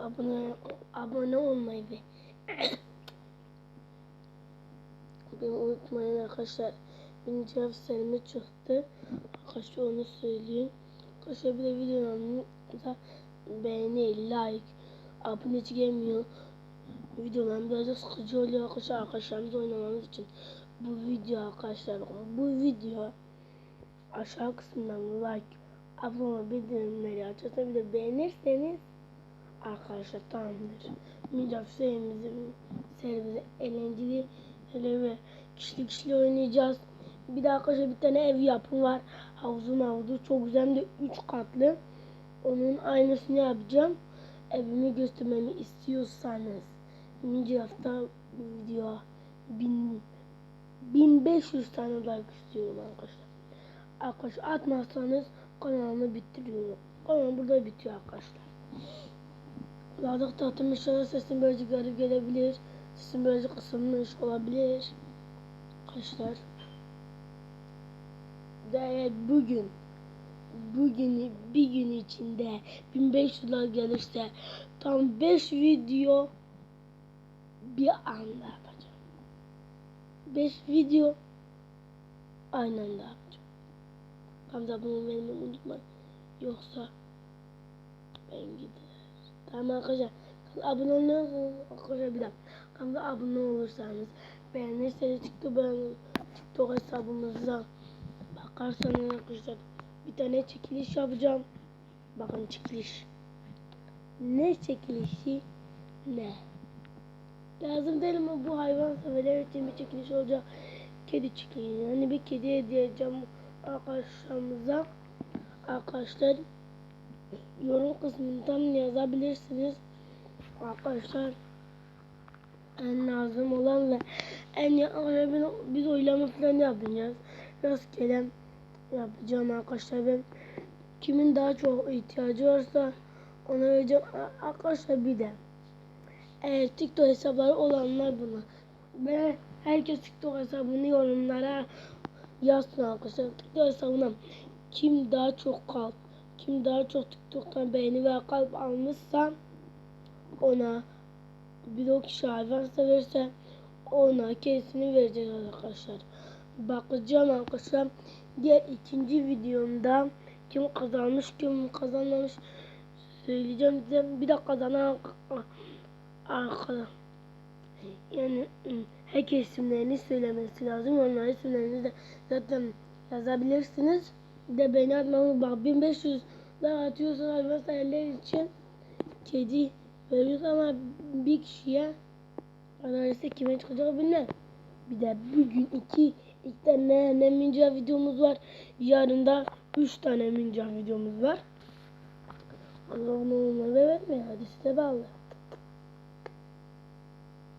abone abone olmayı ve beni unutmayın arkadaşlar. Benim cevap serime çıktı. Arkadaşlar onu söyleyeyim. Arkadaşlar bir de videolarımda beğeni, like, abone gelmiyor. Videolarım biraz sıkıcı oluyor arkadaşlar. Arkadaşlarımızla oynamamız için. Bu video arkadaşlar bu video aşağı kısmından like, abone bildirimleri açarsanız bir de beğenirseniz arkadaşlar tamamdır. Minecraft serimizin serimizi eğlenceli hele ve kişili kişili oynayacağız. Bir de arkadaşlar bir tane ev yapım var. Havuzun havuzu çok güzel de 3 katlı. Onun aynısını yapacağım. Evimi göstermemi istiyorsanız Minecraft'ta video 1000 1500 tane like istiyorum arkadaşlar. Arkadaşlar atmazsanız kanalımı bitiriyorum. Kanalım burada bitiyor arkadaşlar. Ladık tahtım inşallah sesim birazcık garip gelebilir. Sesim birazcık kısılmış olabilir. Arkadaşlar. Ve bugün bugün bir gün içinde 1500 like gelirse tam 5 video bir anda yapacağım. 5 video aynı anda yapacağım. Hamza bunu benim unutmayın. Yoksa ben gider. Tamam arkadaşlar. Abone olursanız arkadaşlar bir daha. Kanala abone olursanız beğenirseniz TikTok, ben, TikTok hesabımıza bakarsanız arkadaşlar bir tane çekiliş yapacağım. Bakın çekiliş. Ne çekilişi ne? Lazım değil mi bu hayvan severler için bir çekiliş olacak. Kedi çekilişi. Yani bir kedi hediye edeceğim arkadaşlarımıza. Arkadaşlar yorum kısmından yazabilirsiniz. Arkadaşlar en lazım olan ve en yakın biz oylama falan yapacağız. Rastgele yapacağım arkadaşlar ben kimin daha çok ihtiyacı varsa ona vereceğim. Arkadaşlar bir de eğer TikTok hesapları olanlar buna. Ben herkes TikTok hesabını yorumlara yazsın arkadaşlar. TikTok hesabına kim daha çok kalp, kim daha çok TikTok'tan beğeni ve kalp almışsa ona bir o kişi hayvan severse ona kesin vereceğiz arkadaşlar. Bakacağım arkadaşlar. Diğer ikinci videomda kim kazanmış kim kazanmamış söyleyeceğim size. Bir de kazanan arkadaşlar. Yani ım, herkes isimlerini söylemesi lazım. Onların isimlerini de zaten yazabilirsiniz. De beni atmamız bak 1500 daha atıyorsan hayvan severler için kedi veriyoruz ama bir kişiye adaletse kime çıkacak bilmem. Bir de bugün iki, iki tane ne minca videomuz var. Yarın da üç tane minca videomuz var. Allah'ım olmalı evet mi? Hadi size bağlı.